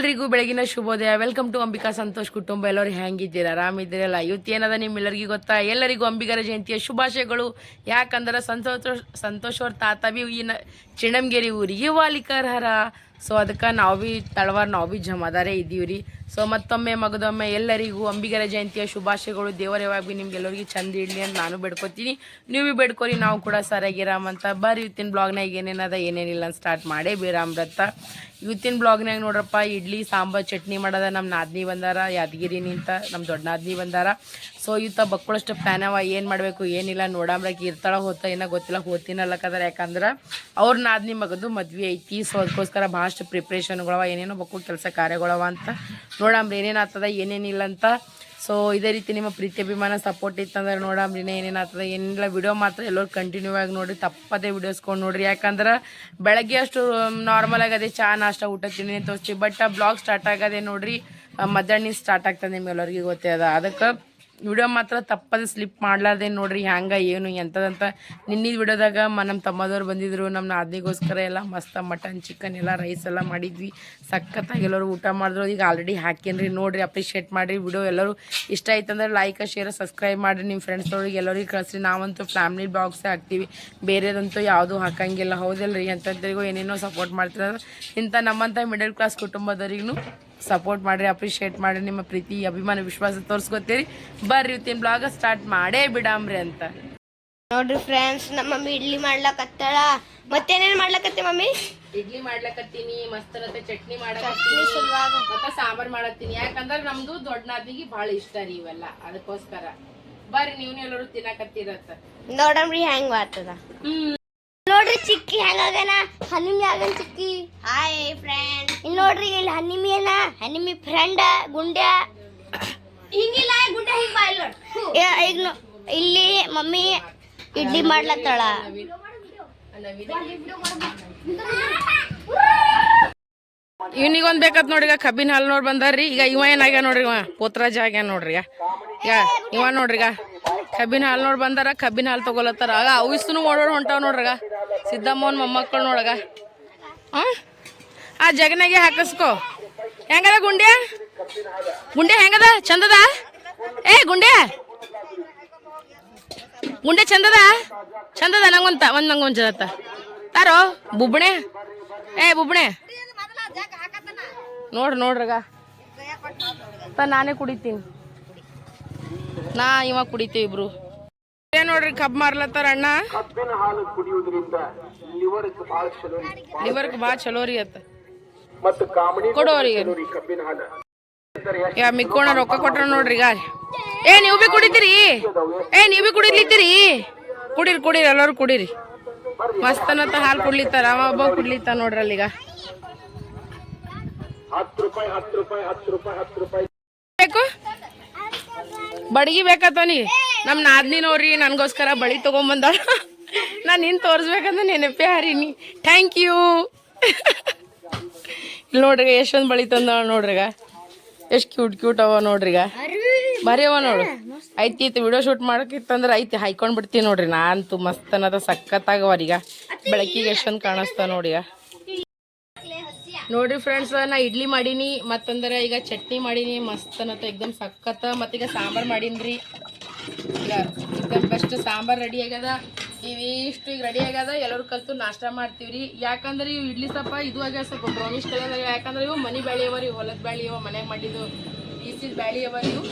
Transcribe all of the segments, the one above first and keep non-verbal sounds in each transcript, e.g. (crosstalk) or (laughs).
ಎಲ್ರಿಗೂ ಬೆಳಗಿನ ಶುಭೋದಯ. ವೆಲ್ಕಮ್ ಟು ಅಂಬಿಕಾ ಸಂತೋಷ್ ಕುಟುಂಬ. ಎಲ್ಲರೂ ಹೆಂಗಿದ್ದೀರಾ? ಆರಾಮಿದ್ದೀರಲ್ಲ ಇವತ್ತು ಏನದ ನಿಮ್ಮೆಲ್ಲರಿಗೂ ಗೊತ್ತಾ? ಎಲ್ಲರಿಗೂ ಅಂಬಿಗರ ಜಯಂತಿಯ ಶುಭಾಶಯಗಳು. ಯಾಕಂದ್ರೆ ಸಂತೋಷ ಸಂತೋಷ್ ಅವ್ರ ತಾತ ಬಿ ಈ ನ ಚಿಣಂಗೇರಿ ಊರಿಗೆ ವಾಲಿಕರ್ಹರ. ಸೊ ಅದಕ್ಕೆ ನಾವು ಭೀ ತಳವಾರ ನಾವು ಭೀ ಜಮಾದಾರೇ ಇದ್ದೀವಿ ರೀ ಸೊ ಮತ್ತೊಮ್ಮೆ ಮಗದೊಮ್ಮೆ ಎಲ್ಲರಿಗೂ ಅಂಬಿಗರ ಜಯಂತಿಯ ಶುಭಾಶಯಗಳು. ದೇವರ ಯಾವಾಗ ನಿಮ್ಗೆಲ್ಲರಿಗೂ ಚಂದ ಇಡಲಿ ಅಂತ ನಾನು ಬೇಡ್ಕೋತೀನಿ. ನೀವು ಭೀ ಬೇಡ್ಕೊರಿ, ನಾವು ಕೂಡ ಸರಿಯಾಗಿರಾಮ್ ಅಂತ. ಬರ್ರಿ ಇವತ್ತಿನ ಬ್ಲಾಗ್ನಾಗ ಏನೇನದ ಏನೇನಿಲ್ಲ ಅಂತ ಸ್ಟಾರ್ಟ್ ಮಾಡೇ ಬೀರಾಮ್ರತ್ತ ಇವತ್ತಿನ ಬ್ಲಾಗ್ನಾಗ ನೋಡ್ರಪ್ಪ, ಇಡ್ಲಿ, ಸಾಂಬಾರ್, ಚಟ್ನಿ ಮಾಡೋದ ನಮ್ಮ ನಾದ್ನಿ ಬಂದಾರ, ಯಾದಗಿರಿ ನಿಂತ ನಮ್ಮ ದೊಡ್ಡ ನಾದ್ನಿ ಬಂದಾರ. ಸೊ ಇವತ್ತ ಬಕ್ಕಳಷ್ಟು ಪ್ಲ್ಯಾನ್ ಅವ, ಏನು ಮಾಡಬೇಕು, ಏನಿಲ್ಲ ನೋಡಾಮ್ರಕ್ಕೆ ಇರ್ತಾಳ ಹೋತ ಏನೋ ಗೊತ್ತಿಲ್ಲ, ಹೋತಿನಲ್ಲಕದಾರ ಯಾಕಂದ್ರೆ ಅವ್ರ ನಾದ್ನಿ ಮಗದು ಮದ್ವೆ ಐತಿ. ಸೊ ಅದಕ್ಕೋಸ್ಕರ ಭಾಳಷ್ಟು ಪ್ರಿಪ್ರೇಷನ್ಗಳವ ಏನೇನೋ ಬಕ್ಕು ಕೆಲಸ ಕಾರ್ಯಗಳವ ಅಂತ. ನೋಡಾಮ್ರಿ ಏನೇನು ಆಗ್ತದ ಏನೇನಿಲ್ಲ ಅಂತ. ಸೊ ಇದೇ ರೀತಿ ನಿಮ್ಮ ಪ್ರೀತಿ, ಅಭಿಮಾನ ಸಪೋರ್ಟ್ ಇತ್ತಂದ್ರೆ ನೋಡಮ್ರಿ ಏನೇನು ಆಗ್ತದೆ ಏನಿಲ್ಲ. ವಿಡಿಯೋ ಮಾತ್ರ ಎಲ್ಲರೂ ಕಂಟಿನ್ಯೂ ಆಗಿ ನೋಡಿರಿ ತಪ್ಪದೇ ವಿಡಿಯೋಸ್ಕೊಂಡು ನೋಡಿರಿ. ಯಾಕಂದ್ರೆ ಬೆಳಗ್ಗೆ ಅಷ್ಟು ನಾರ್ಮಲ್ ಆಗದೆ ಚಾ, ನಾಷ್ಟ, ಊಟ ತಿಂಡಿ ತೋರಿಸಿ ಬಟ್ ಬ್ಲಾಗ್ ಸ್ಟಾರ್ಟ್ ಆಗದೆ ನೋಡ್ರಿ ಮಧ್ಯಾಹ್ನ ಸ್ಟಾರ್ಟ್ ಆಗ್ತದೆ ನಿಮ್ಗೆಲ್ಲರಿಗೂ ಗೊತ್ತೇ ಅದ. ಅದಕ್ಕೆ ವಿಡಿಯೋ ಮಾತ್ರ ತಪ್ಪದೆ ಸ್ಲಿಪ್ ಮಾಡ್ಲಾರ್ದೆ ನೋಡ್ರಿ ಹ್ಯಾಂಗೆ, ಏನು ಎಂಥದಂತ ನಿನ್ನಿದ ವಿಡಿಯೋದಾಗ ಮ ನಮ್ಮ ತಮ್ಮದವ್ರು ಬಂದಿದ್ರು ನಮ್ಮ ನಾದಿಗೋಸ್ಕರ ಎಲ್ಲ ಮಸ್ತ ಮಟನ್ ಚಿಕನ್ ಎಲ್ಲ ರೈಸ್ ಎಲ್ಲ ಮಾಡಿದ್ವಿ. ಸಖತ್ತಾಗಿ ಎಲ್ಲರೂ ಊಟ ಮಾಡಿದ್ರು. ಈಗ ಆಲ್ರೆಡಿ ಹಾಕೇನ್ರಿ ನೋಡಿರಿ ಅಪ್ರಿಷಿಯೇಟ್ ಮಾಡಿರಿ. ವಿಡಿಯೋ ಎಲ್ಲರೂ ಇಷ್ಟ ಆಯ್ತಂದ್ರೆ ಲೈಕ್ ಶೇರ್ ಸಬ್ಸ್ಕ್ರೈಬ್ ಮಾಡಿರಿ. ನಿಮ್ಮ ಫ್ರೆಂಡ್ಸ್ದವ್ರಿಗೆ ಎಲ್ಲರಿಗೆ ಕಳಿಸ್ರಿ. ನಾವಂತೂ ಫ್ಯಾಮಿಲಿ ಬ್ಲಾಗ್ಸೇ ಹಾಕ್ತೀವಿ. ಬೇರೆದಂತೂ ಯಾವುದೂ ಹಾಕಂಗಿಲ್ಲ. ಹೌದಲ್ರಿ? ರೀ ಅಂಥದ್ರಿಗೂ ಏನೇನೋ ಸಪೋರ್ಟ್ ಮಾಡ್ತಿರೋದು. ಇಂಥ ನಮ್ಮಂಥ ಮಿಡಲ್ ಕ್ಲಾಸ್ ಕುಟುಂಬದವ್ರಿಗೂ ಸಪೋರ್ಟ್ ಮಾಡಿರಿ ಅಪ್ರಿಷಿಯೇಟ್ ಮಾಡಿರಿ ನಿಮ್ಮ ಪ್ರೀತಿ ಅಭಿಮಾನ ವಿಶ್ವಾಸ ತೋರಿಸ್ಕೊತೀರಿ. ಬರ್ರಿ ಇವತ್ತಿನ ಬ್ಲಾಗ ಸ್ಟಾರ್ಟ್ ಮಾಡೇ ಬಿಡಾಮ್ರಿ ಅಂತ. ನೋಡ್ರಿ ಫ್ರೆಂಡ್ಸ್ ನಮ್ಮ ಮಮ್ಮಿ ಇಡ್ಲಿ ಮಾಡ್ಲಕತ್ತಾಳ. ಮತ್ತೇನೇನ್ ಮಾಡ್ಲಕತ್ತೆ ಮಮ್ಮಿ? ಇಡ್ಲಿ ಮಾಡ್ಲಕತ್ತೀನಿ ಮಸ್ತ್ ಚಟ್ನಿ ಚಟ್ನಿ ಸಲುವಾಗ. ಮತ್ತೆ ಸಾಂಬಾರ್ ಮಾಡತ್ತೀನಿ. ಯಾಕಂದ್ರ ನಮ್ದು ದೊಡ್ಡ ನಾದಿಗೆ ಬಹಳ ಇಷ್ಟ ರೀ ಇವೆಲ್ಲ ಅದಕ್ಕೋಸ್ಕರ. ಬರ್ರಿ ನೀವು ಎಲ್ಲರೂ ತಿನ್ನಕತ್ತಿರತ್ತ ನೋಡಮ್ರಿ ಹೆಂಗ್ ಚಿಕ್ಕಿ ಹೆಂಗಾಗನ ಹನಿಮಿ ಆಗನ್ ಚಿಕ್ಕಿ ಹಾಯ್ ಫ್ರೆಂಡ್ ಇಲ್ಲಿ ನೋಡ್ರಿ ಇಲ್ಲಿ ಹನಿಮಿ ಏನ? ಹನಿಮಿ ಫ್ರೆಂಡ್ ಗುಂಡ್ಯ. ಹಿಂಗಿಲ್ಲ ಗುಂಡ್ಯ ಹಿಂಗ್ ಬಾ ಇಲ್ಲಿ ನೋಡ್. ಏ, ಈಗ ಇಲ್ಲಿ ಮಮ್ಮಿ ಇಡ್ಲಿ ಮಾಡ್ಲತ್ತಾಳ. ಇವನಿಗೊಂದ್ ಬೇಕತ್ ನೋಡ್ರಿ ಈಗ ಕಬ್ಬಿನ ಹಾಲು ನೋಡಿ ಬಂದಾರ್ರಿ. ಈಗ ಇವ ಏನಾಗ್ಯ ನೋಡ್ರಿ ಇವ? ಪೋತ್ರಾಜ ಆಗ್ಯ ನೋಡ್ರಿ ಈಗ. ಇವ ನೋಡ್ರಿ ಈಗ. ಕಬ್ಬಿನ ಹಾಲು ನೋಡಿ ಬಂದಾರ ಕಬ್ಬಿನ ಹಾಲು ತಗೋಲತ್ತಾರ. ಆಗ ಅವಿಸ್ನು ಓಡೋಡ್ ಹೊಂಟಾವ್ ನೋಡ್ರಿಗ ಸಿದ್ದಮ್ಮನ ಮೊಮ್ಮಕ್ಕಳು ನೋಡಗ. ಆ? ಜಗನಾಗೆ ಹಾಕಸ್ಕೋ. ಹೆಂಗದ ಗುಂಡ್ಯ? ಗುಂಡೆ ಹೆಂಗದ? ಚಂದದ? ಏ ಗುಂಡೆ ಗುಂಡೆ ಚಂದದ? ಚಂದದ ನಂಗೊಂತ, ಒಂದ್ ನಂಗೊಂದ್ ಚಂದತ್ತ ತಾರೋ, ಬುಬ್ಣೆ? ಏ, ಬುಬ್ಣೆ. ನೋಡ್ರಿ ನೋಡ್ರಗ. ನಾನೇ ಕುಡಿತೀನಿ. ನಾ ಇವಾಗ ಕುಡಿತೀವಿ ಇಬ್ರು. ಏನ್ ನೋಡ್ರಿ ಕಬ್ ಮಾರ್ಲತ್ತಾರ ಅಣ್ಣ. ಕಬ್ಬಿನ ಹಾಲು ಕುಡಿಯುವುದರಿಂದ ಲಿವರ್ಗೆ ಬಹಳ ಚಲೋ. ಲಿವರ್ಗೆ ಬಾ ಚಲೋ ರೀ ಅತ್ತ. ಮತ್ತು ಕಾಮಣಿ ಕೊಡೋರಿಗೆ ಚಲೋ ಕಬ್ಬಿನ ಹಾಲು. ಯಾ ಮಿಕ್ಕೋಣ ರೊಕ್ಕ ಕೊಟ್ರ ನೋಡ್ರಿ ಈಗ. ಏ ನೀವು ಬಿ ಕುಡಿತೀರಿ. ಏ ನೀವು ಬಿ ಕುಡಿಲಿತ್ತೀರಿ. ಕುಡೀರಿ ಕುಡೀರಿ ಎಲ್ಲರೂ ಕುಡೀರಿ. ಮಸ್ತನತ್ತ ಹಾಲು ಕುಡ್ಲಿತ್ತಾರ ಅವ ಒಬ್ಬ ಕುಡ್ಲಿತ್ತ ನೋಡ್ರಿ ಅಲ್ಲಿಗ. ಹತ್ತು ರೂಪಾಯಿ ಹತ್ತು ರೂಪಾಯಿ ಹತ್ತು ರೂಪಾಯಿ ಹತ್ತು ರೂಪಾಯಿ. ಬೇಕು? ಬಡಗಿ ಬೇಕತ್ತನಿ ನಮ್ಮ ನಾದ್ನಿ ನೋಡ್ರಿ, ನನಗೋಸ್ಕರ ಬಳಿ ತೊಗೊಂಬಂದಾಳ ನಾನು ನಿನ್ ತೋರಿಸ್ಬೇಕಂದ್ರೆ ನೆನಪೇ ಹಾರಿನಿ. ಥ್ಯಾಂಕ್ ಯು ಇಲ್ಲಿ ನೋಡ್ರಿ ಎಷ್ಟೊಂದು ಬಳಿ ತಂದಾಳ ನೋಡ್ರಿಗ. ಎಷ್ಟು ಕ್ಯೂಟ್ ಕ್ಯೂಟ್ ಅವ ನೋಡ್ರಿಗ. ಬರೀ ಅವ ನೋಡು. ಐತಿ ಐತಿ ವಿಡಿಯೋ ಶೂಟ್ ಮಾಡಕ್ಕಿತ್ತಂದ್ರೆ ಐತಿ, ಹಾಯ್ಕೊಂಡ್ ಬಿಡ್ತೀನಿ ನೋಡ್ರಿ. ನಾನಂತೂ ಮಸ್ತ್ ಅನ್ನದ ಸಖತ್ತಾಗವರೀಗ ಬೆಳಕಿಗೆ ಎಷ್ಟೊಂದು ಕಾಣಿಸ್ತಾವ ನೋಡಿಗ ನೋಡ್ರಿ ಫ್ರೆಂಡ್ಸ್ ನಾ ಇಡ್ಲಿ ಮಾಡೀನಿ, ಮತ್ತಂದ್ರೆ ಈಗ ಚಟ್ನಿ ಮಾಡೀನಿ, ಮಸ್ತ್ ಅನ್ನತ್ತ ಎಕ್ದಮ್ ಸಖತ್ತ ಮತ್ತೀಗ ಸಾಂಬಾರ್ ಮಾಡೀನ್ರಿ. ಫಸ್ಟ್ ಬೆಸ್ಟ್ ಸಾಂಬಾರ್ ರೆಡಿ ಆಗ್ಯದ. ಇವಿಷ್ಟು ಈಗ ರೆಡಿ ಆಗ್ಯದ. ಎಲ್ಲರೂ ಕಲ್ತು ನಾಷ್ಟ ಮಾಡ್ತೀವ್ರಿ. ಯಾಕಂದ್ರೆ ಇವು ಇಡ್ಲಿ ಸಪ್ಪ, ಇದು ಆಗ್ಯ ಸ್ವಲ್ಪ ಬ್ರೌನಿಶ್ ಕಲರ್ ಯಾಕಂದ್ರೆ ಇವು ಮನಿ ಬ್ಯಾಳಿ ಅವ ರೀ, ಹೊಲದ ಅವ, ಮನ್ಯಾಗ ಮಾಡಿದ್ದು ಈಸಿದ ಬ್ಯಾಳಿ ಅವ ಇವು.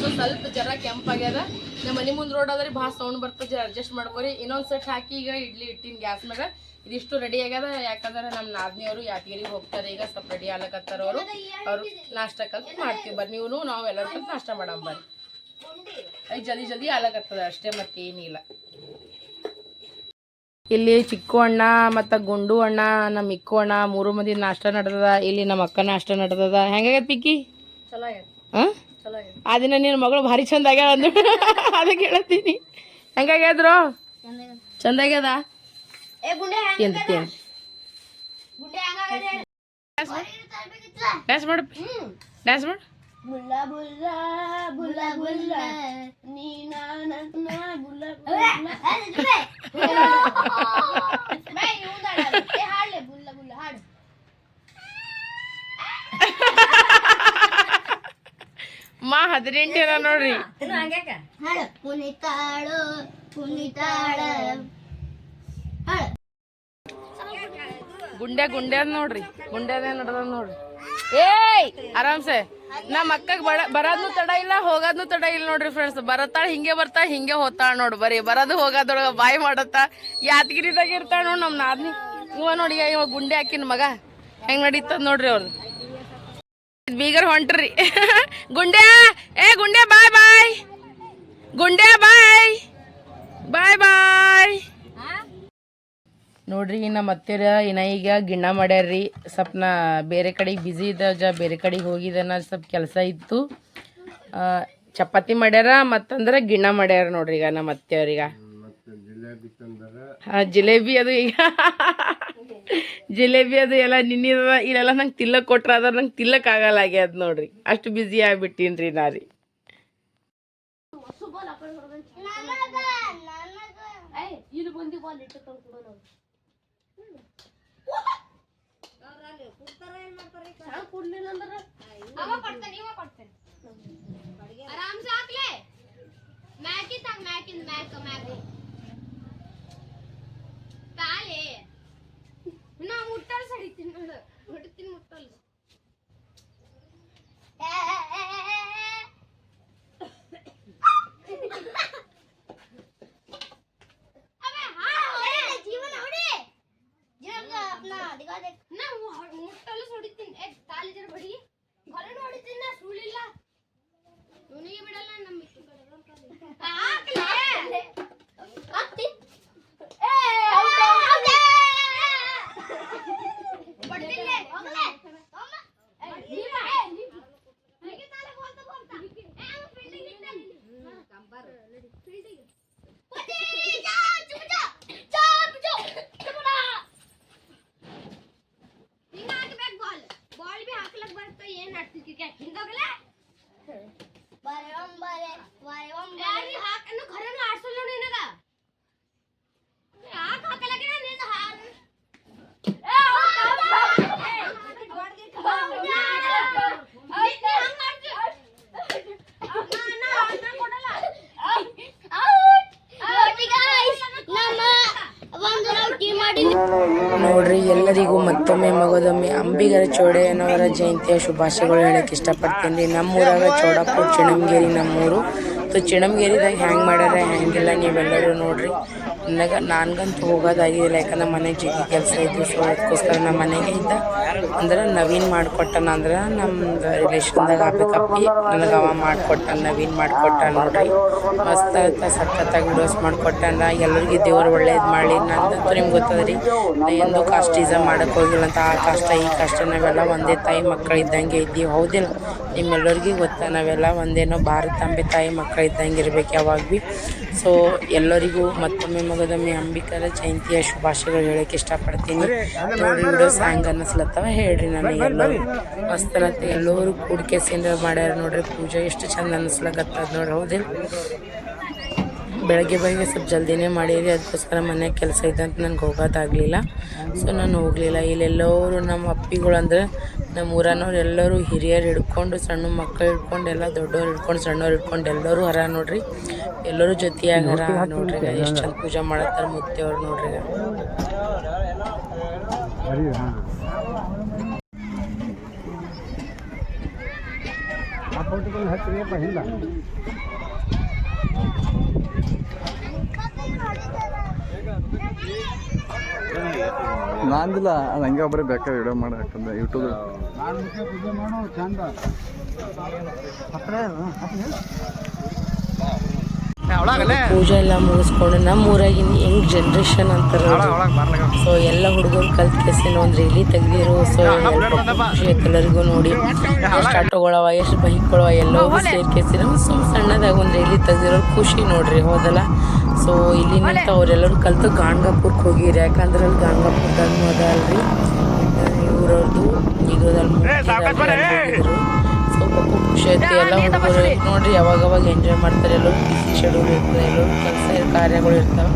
ಸೊ ಸ್ವಲ್ಪ ಜರ ಕೆಂಪಾಗ್ಯದ ನಮ್ಮ ಮನೆ ಮುಂದೆ ರೋಡ್ ಆದ್ರೆ ರೀ, ಭಾಳ ಸೌಂಡ್ ಬರ್ತದೆ. ಜರ ಅಡ್ಜಸ್ಟ್ ಮಾಡ್ಕೋರಿ. ಇನ್ನೊಂದು ಸೆಟ್ ಹಾಕಿ ಈಗ ಇಡ್ಲಿ ಇಟ್ಟಿನ ಗ್ಯಾಸ್ ಮ್ಯಾಗ. ಇದಿಷ್ಟು ರೆಡಿ ಆಗ್ಯದ. ಯಾಕಂದ್ರೆ ನಮ್ಮ ನಾದ್ನಿಯವರು ಯಾದಗಿರಿಗೆ ಹೋಗ್ತಾರೆ. ಈಗ ಸ್ವಲ್ಪ ರೆಡಿ ಆಗ್ಲಕತ್ತಾರ ಅವರು. ಅವರು ನಾಷ್ಟ ಕಲ್ತು ಮಾಡ್ತೀವಿ ಬರ್ರಿ. ನೀವು ನಾವು ಎಲ್ಲರೂ ಕಲ್ತು ನಾಷ್ಟ ಮಾಡಮ್ ಜಲ್ದಿ ಜಲ್ದಿ ಹಾಲಾಗತ್ತದ ಅಷ್ಟೇ ಮತ್ತೇನಿಲ್ಲ. ಇಲ್ಲಿ ಚಿಕ್ಕು ಅಣ್ಣ ಮತ್ತು ಗುಂಡು ಅಣ್ಣ ನಮ್ಮ ಇಕ್ಕು ಅಣ್ಣ ಮೂರು ಮಂದಿ ನಾಷ್ಟ ನಡೆದದ ಇಲ್ಲಿ ನಮ್ಮ ಅಕ್ಕ ನಾಷ್ಟ ನಡೆದದ. ಹೆಂಗಾಗತ್ತೆ ಪಿಕ್ಕಿ? ಹಾಂ? ಆ ದಿನ ನಿನ್ನ ಮಗಳು ಭಾರಿ ಚಂದ ಆಗ್ಯಾಳ ಅಂದ್ರೆ. (laughs) ಅದಕ್ಕೆ ಹೇಳತ್ತೀನಿ. ಹೆಂಗಾಗ್ಯದ್ರು? ಚಂದ ಆಗ್ಯದ? ಗುಂಡೆ ಹೆಂಗಾಗದೆ ಡ್ಯಾನ್ಸ್ ಮಾಡು. ಡ್ಯಾನ್ಸ್ ಮಾಡು. ಬುಲ್ಲ ಬುಲ್ಲ ಬುಲ್ಲ ಬುಲ್ಲ ನೀ ನಾನ ಬುಲ್ಲ (laughs) ಹಾಡ್ಲೆ ಬುಲ್ಲ ಬುಲ್ಲ ಹಾಡು. ಮಾ ಹದಿನೆಂಟೇನ ನೋಡ್ರಿ. ಕುಣಿತಾಳು ಕುಣಿತಾಳ ಗುಂಡೆ ಗುಂಡೆ ನೋಡ್ರಿ. ಗುಂಡೆ ನಡ್ದ ನೋಡ್ರಿ. ಏಯ್ ಆರಾಮ್ಸೆ? ನಮ್ಮ ಅಕ್ಕಗ್ ಬಡ ಬರೋದ್ನು ತಡ ಇಲ್ಲ, ಹೋಗೋದ್ನು ತಡ ಇಲ್ಲ ನೋಡ್ರಿ ಫ್ರೆಂಡ್ಸ್ ಬರತ್ತಾಳ, ಹಿಂಗೆ ಬರ್ತಾಳ, ಹಿಂಗೆ ಹೋತಾಳ ನೋಡ್ ಬರೀ. ಬರೋದು ಹೋಗೋದ್ರೊಳಗ ಬಾಯಿ ಮಾಡತ್ತ. ಯಾದಗಿರಿದಾಗ ಇರ್ತಾಳ ನೋಡ್ ನಮ್ ನಾದ್ನಿ. ಇವ ನೋಡಿ ಇವ ಗುಂಡೆ ಹಾಕಿನ ಮಗ. ಹೆಂಗ್ ನಡೀತದ ನೋಡ್ರಿ ಅವ್ರದ್ದು ಬೀಗರ್ ಹೊಂಟ್ರಿ. ಗುಂಡೆ ಏ ಗುಂಡೆ ಬಾಯ್ ಬಾಯ್. ಗುಂಡೆ ಬಾಯ್. ಬಾಯ್ ಬಾಯ್. ನೋಡ್ರಿ ನಮ್ಮ ಅತ್ತೆರ ಇನ್ನ ಈಗ ಗಿಣ್ಣ ಮಾಡ್ಯಾರ್ರಿ. ಸ್ವಲ್ಪ ಬೇರೆ ಕಡೆಗೆ ಬ್ಯುಸಿ ಇದ್ದ ಜ ಬೇರೆ ಕಡೆಗೆ ಹೋಗಿದ್ದನ ಸ್ವಲ್ಪ ಕೆಲಸ ಇತ್ತು. ಚಪಾತಿ ಮಾಡ್ಯಾರ, ಮತ್ತಂದ್ರೆ ಗಿಣ್ಣ ಮಾಡ್ಯಾರ ನೋಡ್ರಿ ಈಗ ನಮ್ಮ ಅತ್ತೆಯವ್ರೀಗ. ಹಾಂ, ಜಿಲೇಬಿ ಅದು ಈಗ. ಜಿಲೇಬಿ ಅದು ಎಲ್ಲ ನಿನ್ನಿದ ಇಲ್ಲೆಲ್ಲ ನಂಗೆ ತಿಲ್ಲಕ್ ಕೊಟ್ರ ಅದ್ರ ನಂಗೆ ತಿಲ್ಲಕ್ ಆಗಲ್ಲ ಆಗ್ಯದ ನೋಡ್ರಿ. ಅಷ್ಟು ಬ್ಯುಸಿ ರೀ ನಾ ರೀ. ಆರಾಮ್ಸೆ ಹಾಕ್ಲೆ ಮ್ಯಾಕಿ ತಾಗ ಮ್ಯಾಕಿಂದ ಮ್ಯಾಕ್ ಮ್ಯಾಕ್ ತಾಲೆ ನಾ ಮುಟ್ಟಲ್ ಸಡಿತೀನಿ ನೋಡು ಮತ್ತೊಮ್ಮೆ ಮಗದೊಮ್ಮೆ ಅಂಬಿಗರ ಚೌಡಯ್ಯನವರ ಜಯಂತಿಯ ಶುಭಾಶಯಗಳು ಹೇಳಕ್ ಇಷ್ಟಪಡ್ತೀನಿ. ನಮ್ಮೂರಾಗ ಚೌಡಪ್ಪ ಚಿಣಮಗೇರಿ ನಮ್ಮೂರು. ಸೊ ಚಿಣಮಗೇರಿದಾಗ ಹ್ಯಾಂಗ್ ಮಾಡ್ಯಾರ, ಹ್ಯಾಂಗಿಲ್ಲ ನೀವೆಲ್ಲರೂ ನೋಡ್ರಿ. ನನಗೆ ನಾನ್ಗಂತೂ ಹೋಗೋದಾಗಿಲ್ಲ, ಯಾಕಂದ್ರೆ ಮನೆ ಜಿಗಿ ಕೆಲಸ ಇದ್ದು ಸೊ ಅದಕ್ಕೋಸ್ಕರ ನಮ್ಮ ಮನೆಗೆ ಇದ್ದ. ಅಂದ್ರೆ ನವೀನ್ ಮಾಡಿಕೊಟ್ಟನ ಅಂದ್ರೆ ನಮ್ದು ರಿಲೇಷನ್ದಾಗ ಆಗ್ಬೇಕಪ್ಪಿ. ನನಗೆ ಅವ ಮಾಡಿಕೊಟ್ಟ ನವೀನ್ ಮಾಡಿಕೊಟ್ಟ ನೋಡ್ರಿ. ಮಸ್ತ್ ಅಂತ ಸಖತ್ತಾಗಿ ವಿಡಿಯೋಸ್ ಮಾಡಿಕೊಟ್ಟಾನ. ಎಲ್ಲರಿಗೂ ದೇವ್ರು ಒಳ್ಳೇದು ಮಾಡಿ ನಂದಂತೂ ನಿಮ್ಗೆ ಗೊತ್ತದ್ರಿ, ನಾ ಎಂದೂ ಕಾಸ್ಟಿಸಮ್ ಮಾಡೋಕ್ಕೆ ಹೋಗಿಲ್ಲ ಅಂತ. ಆ ಕಷ್ಟ ಈ ಕಷ್ಟ ನಾವೆಲ್ಲ ಒಂದೇ ತಾಯಿ ಮಕ್ಕಳು ಇದ್ದಂಗೆ ಇದ್ದೀವಿ. ಹೌದಿಲ್ಲ. ನಿಮ್ಮೆಲ್ಲರಿಗೂ ಗೊತ್ತಾ, ನಾವೆಲ್ಲ ಒಂದೇನೋ ಭಾರತಾಂಬೆ ತಾಯಿ ಮಕ್ಕಳು ಇದ್ದಂಗೆ ಇರ್ಬೇಕು ಯಾವಾಗ ಭೀ. ಸೊ ಎಲ್ಲರಿಗೂ ಮತ್ತೊಮ್ಮೆ ಮಗದೊಮ್ಮೆ ಅಂಬಿಕರ ಜಯಂತಿಯ ಶುಭಾಶಯಗಳು ಹೇಳಕ್ಕೆ ಇಷ್ಟಪಡ್ತೀನಿ. ನೋಡಿ ವಿಡಿಯೋಸ್ ಹ್ಯಾಂಗ ಅನ್ನಿಸ್ಲತ್ತವ, ಹೇಳ್ರಿ ನನಗೆ ಎಲ್ಲರೂ. ಮಸ್ತನತ್ತೆ, ಎಲ್ಲರೂ ಕೂಡಿಕೆ ಸೇಂದ್ರ ಮಾಡ್ಯಾರ ನೋಡ್ರಿ, ಪೂಜೆ ಎಷ್ಟು ಚಂದ ಅನ್ನಿಸ್ಲಕತ್ತದ ನೋಡ್ರಿ ಹೌದಿಲ್ಲ ಬೆಳಗ್ಗೆ ಬೆಳಗ್ಗೆ ಸ್ವಲ್ಪ ಜಲ್ದಿನೇ ಮಾಡಿರಿ, ಅದಕ್ಕೋಸ್ಕರ ಮನೆ ಕೆಲಸ ಇದ್ದಂತ ನನ್ಗೆ ಹೋಗೋದಾಗಲಿಲ್ಲ ಸೊ ನಾನು ಹೋಗಲಿಲ್ಲ. ಇಲ್ಲೆಲ್ಲರೂ ನಮ್ಮ ಅಪ್ಪಿಗಳು ಅಂದ್ರೆ ನಮ್ಮ ಊರನವ್ರು ಎಲ್ಲರೂ ಹಿರಿಯರು ಹಿಡ್ಕೊಂಡು, ಸಣ್ಣ ಮಕ್ಕಳು ಹಿಡ್ಕೊಂಡು, ಎಲ್ಲ ದೊಡ್ಡವ್ರು ಹಿಡ್ಕೊಂಡು, ಸಣ್ಣವ್ರು ಹಿಡ್ಕೊಂಡು ಎಲ್ಲರೂ ಹರ ನೋಡ್ರಿ. ಎಲ್ಲರೂ ಜೊತೆಯಾಗಿ ಹರ ನೋಡ್ರಿ. ಎಷ್ಟು ಚಂದ ಪೂಜೆ ಮಾಡತ್ತಾರೆ ಮುತ್ತೆಯವ್ರು ನೋಡ್ರಿ. ನಾಂದಿಲ್ಲ ಅದು ಹಂಗೆ ಒಬ್ಬರೇ ಬೇಕಾದ್ರೆ ವಿಡಿಯೋ ಮಾಡಿ ಯಾಕಂದ್ರೆ ಯೂಟ್ಯೂಬ್ ಪೂಜೆ ಎಲ್ಲ ಮುಗಿಸ್ಕೊಂಡು ನಮ್ಮ ಊರಾಗಿನ ಹೆಂಗ್ ಜನ್ರೇಷನ್ ಅಂತಾರೆ ಸೊ ಎಲ್ಲ ಹುಡುಗರು ಕಲ್ತ್ ಕೆಸಿನ ಒಂದು ರೀಲಿ ತೆಗ್ದಿರು. ಸೊ ಖುಷಿ ಆಯ್ತು ಎಲ್ಲರಿಗೂ ನೋಡಿ. ಎಷ್ಟು ಆಟೋಗಳವ ಎಷ್ಟು ಬೈಕ್ಗಳವ ಎಲ್ಲವೂ ಸೇರಿ ಕೆಸಿನ. ಸೊ ಸಣ್ಣದಾಗ ಒಂದು ರೀಲಿ ತೆಗ್ದಿರೋ ಖುಷಿ ನೋಡ್ರಿ ಹೋದಲ್ಲ? ಸೊ ಇಲ್ಲಿ ನಿಂತ ಅವರೆಲ್ಲರೂ ಕಲ್ತು ಗಾಣ್ಗಾಪುರ್ಗೆ ಹೋಗಿರಿ ಯಾಕಂದ್ರೆ ಅಲ್ಲಿ ಗಾಣ್ಗಾಪುರದಾಗ ಹೋದ ಅಲ್ರಿ ಇವ್ರವ್ರದ್ದು ಹೋಗಿದ್ರು ಪಾಪ ಖುಷಿ ಆಯ್ತು ಎಲ್ಲ ಹುಡುಗರು ನೋಡ್ರಿ ಯಾವಾಗ ಅವಾಗ ಎಂಜಾಯ್ ಮಾಡ್ತಾರೆ ಎಲ್ಲೋ ಬಿಸಿ ಶೆಡ್ಯೂಲ್ ಇರ್ತದೆ ಎಲ್ಲರೂ ಕೆಲಸ ಕಾರ್ಯಗಳು ಇರ್ತಾವೆ.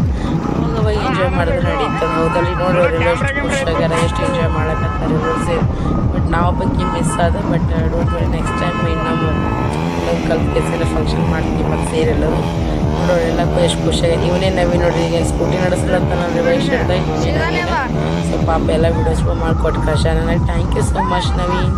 ಅವಾಗ ಅವಾಗ ಎಂಜಾಯ್ ಮಾಡಿದ್ರೆ ನಡೀತದೆ. ಹೌದಲ್ಲಿ ನೋಡ್ರಿ ಅವರೆಲ್ಲ ಎಷ್ಟು ಖುಷಿಯಾಗ್ಯಾರ ಎಷ್ಟು ಎಂಜಾಯ್ ಮಾಡಕತ್ತಾರೆ ಎಲ್ಲರೂ ಸೇರಿ. ಬಟ್ ನಾವು ಬಗ್ಗೆ ಮಿಸ್ ಆದ but don't worry next time ಇನ್ನೊಮ್ಮೆ ಎಲ್ಲರೂ ಕಲ್ತು ಕೆಲಸ ಫಂಕ್ಷನ್ ಮಾಡ್ತೀವಿ ಮತ್ತು ಸೇರೆಲ್ಲರೂ. ನೋಡೋರು ಎಲ್ಲಕ್ಕೂ ಎಷ್ಟು ಖುಷಿಯಾಗಿದೆ ಇವನೇ ನವಿ ನೋಡ್ರಿ ಈಗ ಸ್ಕೂಟಿ ನಡೆಸ್ಲತ್ತಾನಲ್ರಿ ವಯಸ್ಸಿಡ್ದ ಸೊ ಪಾಪ ಎಲ್ಲ ವಿಡಿಯೋಸ್ ಮಾಡಿಕೊಟ್ಟು ಕಷ್ಟ ನನಗೆ thank you so much Naveen.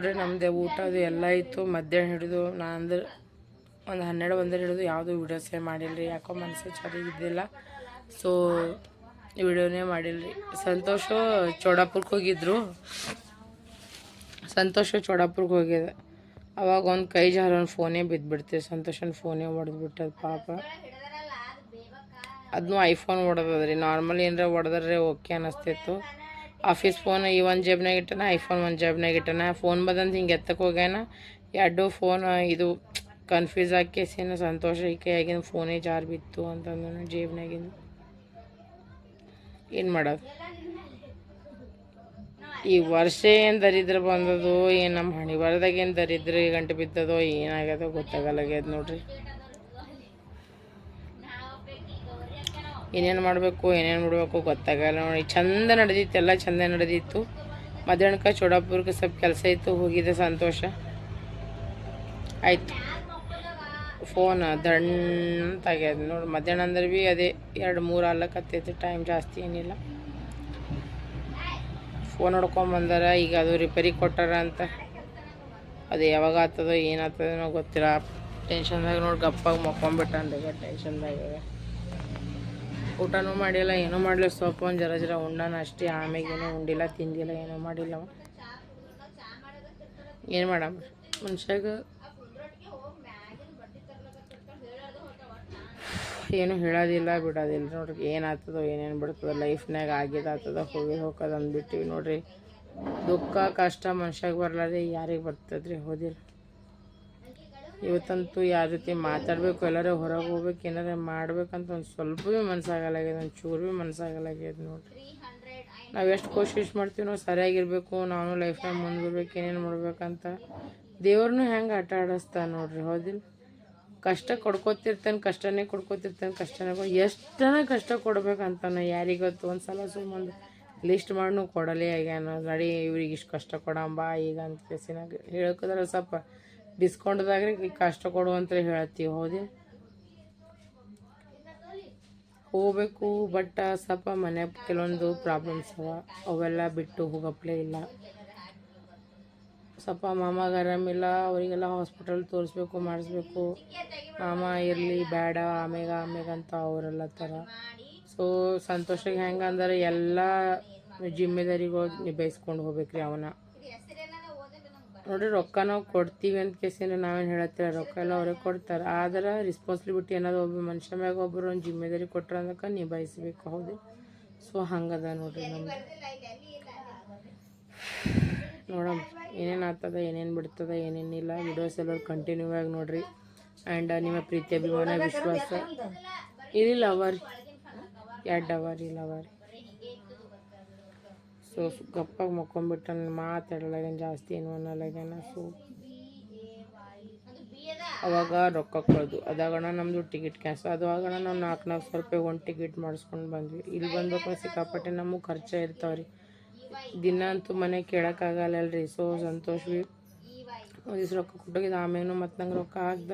ನೋಡ್ರಿ ನಮ್ಮದೇ ಊಟ ಅದು ಎಲ್ಲ ಇತ್ತು. ಮಧ್ಯಾಹ್ನ ಹಿಡಿದು ನಾ ಅಂದ್ರೆ ಒಂದು ಹನ್ನೆರಡು ಒಂದರ ಹಿಡಿದು ಯಾವುದೂ ವೀಡಿಯೋಸೇ ಮಾಡಿಲ್ರಿ. ಯಾಕೋ ಮನಸ್ಸು ಚೆನ್ನಾಗಿದ್ದಿಲ್ಲ ಸೊ ವಿಡಿಯೋನೇ ಮಾಡಿಲ್ರಿ. ಸಂತೋಷ ಚೋಡಾಪುರಕ್ಕೆ ಹೋಗಿದ್ರು. ಸಂತೋಷ ಚೋಡಾಪುರಕ್ಕೆ ಹೋಗ್ಯದ. ಅವಾಗ ಒಂದು ಕೈ ಜಾರ, ಒಂದು ಫೋನೇ ಬಿದ್ದುಬಿಡ್ತೀವಿ ಸಂತೋಷನ ಫೋನೇ ಹೊಡೆದ್ಬಿಟ್ಟದ ಪಾಪ. ಅದನ್ನೂ ಐಫೋನ್ ಹೊಡೆದದ್ರಿ. ನಾರ್ಮಲ್ ಏನರ ಹೊಡೆದ್ರೆ ಓಕೆ ಅನ್ನಿಸ್ತಿತ್ತು ಆಫೀಸ್ ಫೋನ್ ಈ ಒಂದು ಜೇಬ್ನಾಗ ಇಟ್ಟನ, ಐಫೋನ್ ಒಂದು ಜೇಬ್ನಾಗ ಇಟ್ಟನ. ಫೋನ್ ಬಂದಂತ ಹಿಂಗೆ ಎತ್ತಕ್ಕೆ ಹೋಗ್ಯಾನ. ಎರಡು ಫೋನ್, ಇದು ಕನ್ಫ್ಯೂಸ್ ಆಕೇಸಿನ ಸಂತೋಷ ಈ ಆಗಿನ ಫೋನೇ ಜಾರ್ ಬಿತ್ತು ಅಂತಂದ್ರೆ ಜೇಬ್ನಾಗಿಂದ ಏನು ಮಾಡೋದು? ಈ ವರ್ಷ ಏನು ದರಿದ್ರ ಬಂದದೋ, ಏನು ನಮ್ಮ ಹಣಿ ಬರದಾಗ ಏನು ದರಿದ್ರ ಗಂಟೆ ಬಿದ್ದದೋ, ಏನಾಗ್ಯದೋ ಗೊತ್ತಾಗಲ್ಲಾಗ್ಯದ ನೋಡ್ರಿ. ಏನೇನು ಮಾಡಬೇಕು, ಏನೇನು ಬಿಡಬೇಕು ಗೊತ್ತಾಗಲ್ಲ ನೋಡಿ. ಚಂದ ನಡೆದಿತ್ತು, ಎಲ್ಲ ಚಂದ ನಡೆದಿತ್ತು. ಮಧ್ಯಾಹ್ನಕ್ಕೆ ಚೋಡಾಪುರಕ್ಕೆ ಸ್ವಲ್ಪ ಕೆಲಸ ಇತ್ತು, ಹೋಗಿದ್ದೆ ಸಂತೋಷ. ಆಯಿತು. ಫೋನ್ ದಣ್ಣ ಆಗ್ಯದ. ನೋಡಿ, ಮಧ್ಯಾಹ್ನ ಅಂದ್ರೆ ಭೀ ಅದೇ ಎರಡು ಮೂರು ಅಲ್ಲಕತ್ತೈತಿ ಟೈಮ್ ಜಾಸ್ತಿ ಏನಿಲ್ಲ. ಫೋನ್ ಹೊಡ್ಕೊಂಬಂದಾರ ಈಗ ಅದು ರಿಪೇರಿ ಕೊಟ್ಟಾರ ಅಂತ. ಅದು ಯಾವಾಗ ಆಗ್ತದೋ ಏನಾಗ್ತದೋ ಗೊತ್ತಿಲ್ಲ. ಟೆನ್ಷನ್ದಾಗ ನೋಡಿ, ಗಪ್ಪಾಗಿ ಮಕ್ಕೊಂಬಿಟ್ಟಂದಾಗ ಟೆನ್ಷನ್ದಾಗ ಊಟನೂ ಮಾಡಿಲ್ಲ, ಏನೂ ಮಾಡಿಲ್ಲ ಸ್ವಲ್ಪ ಒಂದು ಜರ ಜರ ಉಂಡಾನ ಅಷ್ಟೇ. ಆಮ್ಯಾಗ ಏನೂ ಉಂಡಿಲ್ಲ, ತಿಂದಿಲ್ಲ, ಏನೂ ಮಾಡಿಲ್ಲ. ಏನು ಮಾಡಮ್ಮ ಮನುಷ್ಯಾಗ ಏನು ಹೇಳೋದಿಲ್ಲ, ಬಿಡೋದಿಲ್ಲ ನೋಡ್ರಿ. ಏನಾಗ್ತದೋ, ಏನೇನು ಬಿಡ್ತದೋ ಲೈಫ್ನಾಗ ಆಗಿದಾಗ್ತದ ಹೋಗಿದ್ ಹೋಗೋದು ಅಂದ್ಬಿಟ್ಟಿವಿ ನೋಡ್ರಿ. ದುಃಖ, ಕಷ್ಟ ಮನುಷ್ಯಾಗ ಬರಲಾರ್ದೆ ಯಾರಿಗೆ ಬರ್ತದ್ರಿ? ಹೋದಿಲ್ಲ ಇವತ್ತಂತೂ ಯಾವ ಜೊತೆ ಮಾತಾಡಬೇಕು, ಎಲ್ಲರೂ ಹೊರಗೆ ಹೋಗ್ಬೇಕು ಏನಾರ ಮಾಡ್ಬೇಕಂತ ಒಂದು ಸ್ವಲ್ಪ ಭೀ ಮನಸ್ಸಾಗಲ್ಲಾಗ್ಯದ ಒಂದು ಚೂರು ಭೀ ಮನಸ್ಸಾಗಲ್ಲಾಗ್ಯದ ನೋಡ್ರಿ ನಾವು ಎಷ್ಟು ಕೋಶಿಶ್ ಮಾಡ್ತೀವಿ ನಾವು ಸರಿಯಾಗಿರ್ಬೇಕು ನಾವು ಲೈಫ್ನಾಗ ಮುಂದೆ ಬರ್ಬೇಕು, ಏನೇನು ಮಾಡ್ಬೇಕಂತ. ದೇವ್ರನ್ನೂ ಹೆಂಗೆ ಆಟ ಆಡಿಸ್ತಾ ನೋಡ್ರಿ ಹೌದಿಲ್ಲ ಕಷ್ಟ ಕೊಡ್ಕೋತಿರ್ತಾನೆ, ಕಷ್ಟನೇ ಕೊಡ್ಕೋತಿರ್ತಾನೆ, ಕಷ್ಟನೇ ಕೊ ಎಷ್ಟನ ಕಷ್ಟ ಕೊಡ್ಬೇಕಂತಾನ ಯಾರಿಗೊತ್ತು? ಒಂದು ಸಲ ಸುಮ್ಮನೆ ಲಿಸ್ಟ್ ಮಾಡಿನೂ ಕೊಡಲೇ ಆಗ್ಯಾನ, ನಡಿ ಇವ್ರಿಗೆ ಇಷ್ಟು ಕಷ್ಟ ಕೊಡಂಬಾ ಈಗ ಅಂತ ಕೇಸಿನಾಗ ಹೇಳ್ಕೋದ್ರೆ ಸ್ವಲ್ಪ. ಡಿಸ್ಕೌಂಟ್ದಾಗ್ರಿ ಕಷ್ಟ ಕಷ್ಟ ಕೊಡುವಂತ ಹೇಳತ್ತೀವಿ ಹೌದಿ. ಹೋಗ್ಬೇಕು ಬಟ್ ಸ್ವಲ್ಪ ಮನೆ ಕೆಲವೊಂದು ಪ್ರಾಬ್ಲಮ್ಸ್ ಅವ. ಅವೆಲ್ಲ ಬಿಟ್ಟು ಹೋಗಪ್ಲೇ ಇಲ್ಲ. ಸ್ವಲ್ಪ ಮಾಮಾಗ ಆರಾಮಿಲ್ಲ ಅವರಿಗೆಲ್ಲ ಹಾಸ್ಪಿಟಲ್ ತೋರಿಸ್ಬೇಕು, ಮಾಡಿಸ್ಬೇಕು. ಮಾಮ ಇರಲಿ ಬೇಡ ಆಮೇಗ ಆಮೇಗ ಅಂತ ಅವರೆಲ್ಲ ಥರ ಸೊ ಸಂತೋಷಕ್ಕೆ ಹೆಂಗಂದ್ರೆ ಎಲ್ಲ ಜಿಮ್ಮೆದಾರಿಗಳು ನಿಭಾಯಿಸ್ಕೊಂಡು ಹೋಗ್ಬೇಕ್ರಿ ಅವನ. ನೋಡ್ರಿ, ರೊಕ್ಕ ನಾವು ಕೊಡ್ತೀವಿ ಅಂತ ಕೇಸಿನ ನಾವೇನು ಹೇಳತ್ತೀರ ರೊಕ್ಕ ಎಲ್ಲ ಅವರೇ ಕೊಡ್ತಾರೆ. ಆದ್ರೆ ರೆಸ್ಪಾನ್ಸಿಬಿಲಿಟಿ ಅನ್ನೋದು ಒಬ್ಬ ಮನುಷ್ಯ ಮ್ಯಾಗ ಒಬ್ಬರು ಒಂದು ಜಿಮ್ಮೆದಾರಿ ಕೊಟ್ರ ಅಂದಕ್ಕೆ ನಿಭಾಯಿಸ್ಬೇಕು. ಹೌದು. ಸೊ, ಹಂಗದ ನೋಡ್ರಿ ನಮ್ದು. ನೋಡಮ್, ಏನೇನು ಆಗ್ತದ, ಏನೇನು ಬಿಡ್ತದ ಏನೇನಿಲ್ಲ ವಿಡಿಯೋಸ್ ಎಲ್ಲರೂ ಕಂಟಿನ್ಯೂ ಆಗಿ ನೋಡ್ರಿ. ಆ್ಯಂಡ್ ನಿಮ್ಮ ಪ್ರೀತಿ, ಅಭಿಮಾನ, ವಿಶ್ವಾಸ. ಇರಲಿಲ್ಲ ಲವರ್ ಎರಡು ಅವರ್ ಇಲ್ಲ ಅವರ್. ಸೊ ಗಪ್ಪಾಗಿ ಮಕ್ಕೊಂಡ್ಬಿಟ್ಟು ಮಾತಾಡಲಾಗೇನು ಜಾಸ್ತಿ ಏನು ಅನ್ನಲಾಗ್ಯಾನ ಸೊ ಅವಾಗ ರೊಕ್ಕ ಕೊಡೋದು ಅದಾಗಣ ನಮ್ಮದು ಟಿಕೆಟ್ ಕ್ಯಾನ್ಸಲ್ ಅದು ನಾವು ನಾಲ್ಕು ನಾಲ್ಕು ಸಾವಿರ ರೂಪಾಯಿ ಒಂದು ಟಿಕೆಟ್ ಮಾಡಿಸ್ಕೊಂಡು ಬಂದ್ವಿ ಇಲ್ಲಿ ಬಂದ್ಬೇಕು ಸಿಕ್ಕಾಪಟ್ಟೆ ನಮಗೆ ಖರ್ಚೆ ಇರ್ತಾವೆ ರೀ ದಿನ ಅಂತೂ ಮನೆ ರೀ ಸೊ ಸಂತೋಷ್ ಭೀ ಒಂದಿವ್ಸ ರೊಕ್ಕ ಕೊಟ್ಟೋಗಿದ್ದು ಆಮೇಲೆ ಮತ್ತು ನಂಗೆ ರೊಕ್ಕ ಹಾಕ್ದ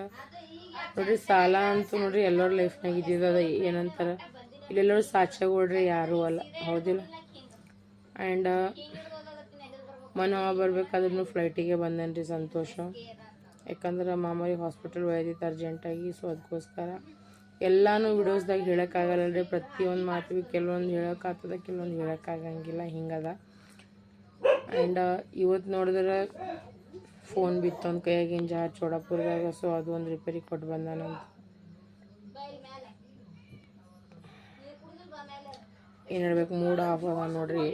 ನೋಡ್ರಿ ಸಾಲ ಅಂತೂ ನೋಡ್ರಿ ಎಲ್ಲರ ಲೈಫ್ನಾಗ ಇದ್ದಿದ್ದು ಅದ ಏನಂತಾರೆ ಇಲ್ಲೆಲ್ಲರೂ ಸಾಚಾಗೊಳ್ರಿ ಯಾರೂ ಅಲ್ಲ ಹೌದಿಲ್ಲ ಆ್ಯಂಡ್ ಮನೆ ಬರಬೇಕಾದ್ರೂ ಫ್ಲೈಟಿಗೆ ಬಂದೇನೆ ರೀ ಸಂತೋಷ. ಯಾಕಂದ್ರೆ ಮಾಮೂಲಿ ಹಾಸ್ಪಿಟಲ್ ಒಯ್ದಿತ್ತು ಅರ್ಜೆಂಟಾಗಿ ಸೊ ಅದಕ್ಕೋಸ್ಕರ ಎಲ್ಲನೂ ವಿಡಿಯೋಸ್ದಾಗ ಹೇಳೋಕ್ಕಾಗಲ್ಲ ರೀ ಪ್ರತಿಯೊಂದು ಮಾತು ಕೆಲವೊಂದು ಹೇಳೋಕ್ಕಾಗ್ತದ, ಕೆಲವೊಂದು ಹೇಳೋಕ್ಕಾಗಂಗಿಲ್ಲ, ಹಿಂಗದ. ಆ್ಯಂಡ್ ಇವತ್ತು ನೋಡಿದ್ರೆ ಫೋನ್ ಬಿತ್ತು ಒಂದು ಕೈಯಾಗಿನ ಜಾ ಚೋಡಪುರದಾಗ ಸೊ ಅದು ಒಂದು ರಿಪೇರಿ ಕೊಟ್ಟು ಬಂದಾನಂತ ಏನು ಹೇಳ್ಬೇಕು ಮೂಡ್ ಆಫ್ ಅದ ನೋಡ್ರಿ.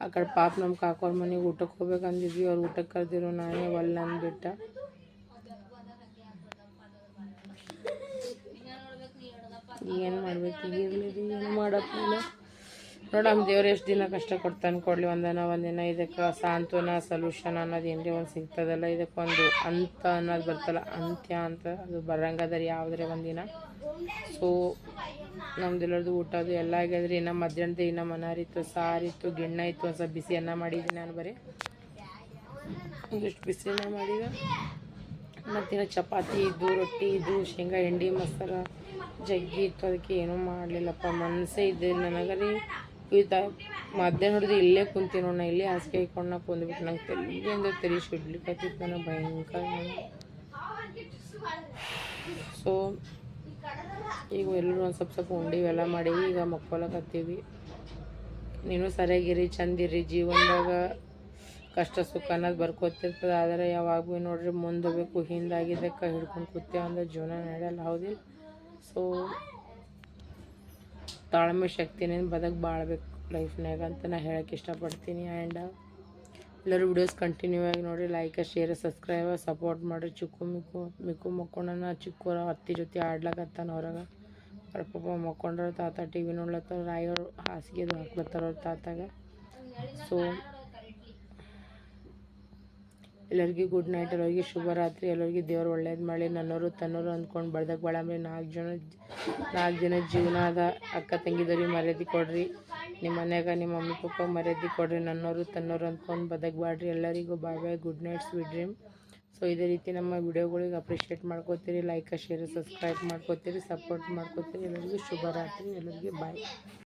ಆ ಕಡೆ ಪಾಪ ನಮ್ಮ ಕಾಕೋರ್ ಮನೆಗೆ ಊಟಕ್ಕೆ ಹೋಗ್ಬೇಕಂದಿದ್ವಿ ಅವ್ರು ಊಟಕ್ಕೆ ಕರೆದಿರೋ ನಾನೇ ಒಲ್ಲ ಅಂದ್ಬಿಟ್ಟ ಏನು ಮಾಡ್ಬೇಕು ಈಗ ಇರಲಿ ರೀ ಏನು ಮಾಡೋಕ್ಕಿಲ್ಲ ನೋಡಮ್ಮ ದೇವ್ರು ಎಷ್ಟು ದಿನ ಕಷ್ಟ ಕೊಡ್ತಾನೆ ಕೊಡಲಿ ಒಂದನ ಒಂದಿನ, ಇದಕ್ಕೆ ಸಾಂತ್ವನ ಸೊಲ್ಯೂಷನ್ ಅನ್ನೋದು ಏನ್ರಿ ಒಂದು ಸಿಗ್ತದಲ್ಲ ಇದಕ್ಕೊಂದು ಅಂತ ಅನ್ನೋದು ಬರ್ತಲ್ಲ, ಅಂತ್ಯ ಅಂತ ಅದು ಬರಂಗದ ರೀ ಯಾವುದ್ರೆ ಒಂದಿನ. ಸೊ ನಮ್ದೆಲ್ಲರದು ಊಟದು ಎಲ್ಲ ಆಗ್ಯದ್ರಿ. ಇನ್ನು ಮಧ್ಯಾಹ್ನದ ಇನ್ನು ಮನಾರಿತ್ತು, ಸಾರಿತ್ತು, ಗಿಣ್ಣ ಇತ್ತು, ಒಂದು ಸ್ವಲ್ಪ ಬಿಸಿ ಅನ್ನ ಮಾಡಿದ್ದೀನಿ ನಾನು ಬರೀ. ಒಂದಿಷ್ಟು ಬಿಸಿ ಅನ್ನ ಮಾಡಿದೆ. ಮತ್ತಿನ ಚಪಾತಿ ಇದ್ದು, ರೊಟ್ಟಿ ಇದ್ದು, ಶೇಂಗಾ ಹಿಂಡಿ ಮಸಾಲ ಜಗ್ಗಿ ಇತ್ತು. ಅದಕ್ಕೆ ಏನೂ ಮಾಡಲಿಲ್ಲಪ್ಪ. ಮನಸ್ಸೇ ಇದ್ದೆ ನನಗರಿ. ರೀ ಮಧ್ಯಾಹ್ನ ಹಿಡಿದು ಇಲ್ಲೇ ಕುಂತೀನಿ ನಾ, ಇಲ್ಲೇ ಹಾಸಿಗೆ ಹಾಕೊಂಡು ನಾ ಕುಂದ್ಬಿಟ್ಟು ನಂಗೆ ತಲೆಗೆ ಅಂದ್ರೆ ತಲೆ ಸುಡ್ಲಿಕ್ಕತ್ತಿತ್ತು ನನಗೆ ಭಯಂಕರ. ಸೊ ಈಗ ಎಲ್ಲರೂ ಒಂದು ಸ್ವಲ್ಪ ಸ್ವಲ್ಪ ಉಂಡಿ ಇವೆಲ್ಲ ಮಾಡೀವಿ ಈಗ ಮಕ್ಕೊಳಕತ್ತೀವಿ ನೀನು ಸರಿಯಾಗಿರಿ ಚಂದಿರಿ ಜೀವನದಾಗ ಕಷ್ಟ ಸುಖ ಅನ್ನೋದು ಬರ್ಕೋತಿರ್ತದೆ. ಆದರೆ ಯಾವಾಗ ಭೀ ನೋಡ್ರಿ ಮುಂದೆ ಹೋಗ್ಬೇಕು ಹಿಂದಾಗಿದ್ದಕ್ಕೆ ಹಿಡ್ಕೊಂಡು ಕೂತೇವೆ ಅಂದ್ರೆ ಜೀವನ ನಡೆಯಲ್ಲ, ಹೌದಿಲ್ಲ? ಸೊ ತಾಳ್ಮೆ ಶಕ್ತಿನೇನು ಬದಕ್ ಬಾಳ್ಬೇಕು ಲೈಫ್ನಾಗ ಅಂತ ನಾ ಹೇಳಕ್ಕೆ ಇಷ್ಟಪಡ್ತೀನಿ. ಆ್ಯಂಡ್ ಎಲ್ಲರೂ ವಿಡಿಯೋಸ್ ಕಂಟಿನ್ಯೂ ಆಗಿ ನೋಡಿ ಲೈಕ್ ಶೇರ್ ಸಬ್ಸ್ಕ್ರೈಬ್ ಸಪೋರ್ಟ್ ಮಾಡಿರಿ. ಚಿಕ್ಕು ಮಿಕ್ಕು ಮಿಕ್ಕು ಮಕ್ಕೊಂಡನ ಚಿಕ್ಕೋರ ಅತ್ತಿ ಜೊತೆ ಆಡ್ಲಕತ್ತಾನ ಹೊರಗೆ. ಅವ್ರ ಪಾಪ ಮಕ್ಕೊಂಡ್ರ ತಾತ ಟಿ ವಿ ನೋಡ್ಲತ್ತಾರ, ರಾಯವ್ರು ಹಾಸಿಗೆದು ಹಾಕ್ಲತ್ತಾರ ಅವ್ರ ತಾತಾಗ. ಸೊ ಎಲ್ಲರಿಗೂ ಗುಡ್ ನೈಟ್ ಎಲ್ಲರಿಗೆ ಶುಭರಾತ್ರಿ, ಎಲ್ಲರಿಗೆ ದೇವ್ರು ಒಳ್ಳೇದು ಮಾಡಿ ನನ್ನವರು ತನ್ನೋರು ಅಂದ್ಕೊಂಡು ಬಳ್ದಾಗ ಬಳಂಬ್ರಿ ನಾಲ್ಕು ಜನ ನಾಲ್ಕು ಜನ ಜೀವನ ಅದ. ಅಕ್ಕ ತಂಗಿದವ್ರಿಗೆ ಮರ್ಯಾದೆ ಕೊಡ್ರಿ. ನಿಮ್ಮ ಮನ್ಯಾಗ ನಿಮ್ಮ ಮಮ್ಮಿ, ಪಪ್ಪ ಮರ್ಯಾದೆ ಕೊಡ್ರಿ, ನನ್ನೋರು ತನ್ನೋರು ಅಂದ್ಕೊಂಡು ಬದಕ್ ಬಾಡ್ರಿ ಎಲ್ಲರಿಗೂ bye bye good night sweet dream so ಇದೇ ರೀತಿ ನಮ್ಮ ವಿಡಿಯೋಗಳಿಗೆ ಅಪ್ರಿಷಿಯೇಟ್ ಮಾಡ್ಕೋತೀರಿ ಲೈಕ್ ಶೇರ್ ಸಬ್ಸ್ಕ್ರೈಬ್ ಮಾಡ್ಕೋತೀರಿ ಸಪೋರ್ಟ್ ಮಾಡ್ಕೋತೀರಿ. ಎಲ್ಲರಿಗೂ ಶುಭರಾತ್ರಿ, ಎಲ್ಲರಿಗೂ ಬಾಯ್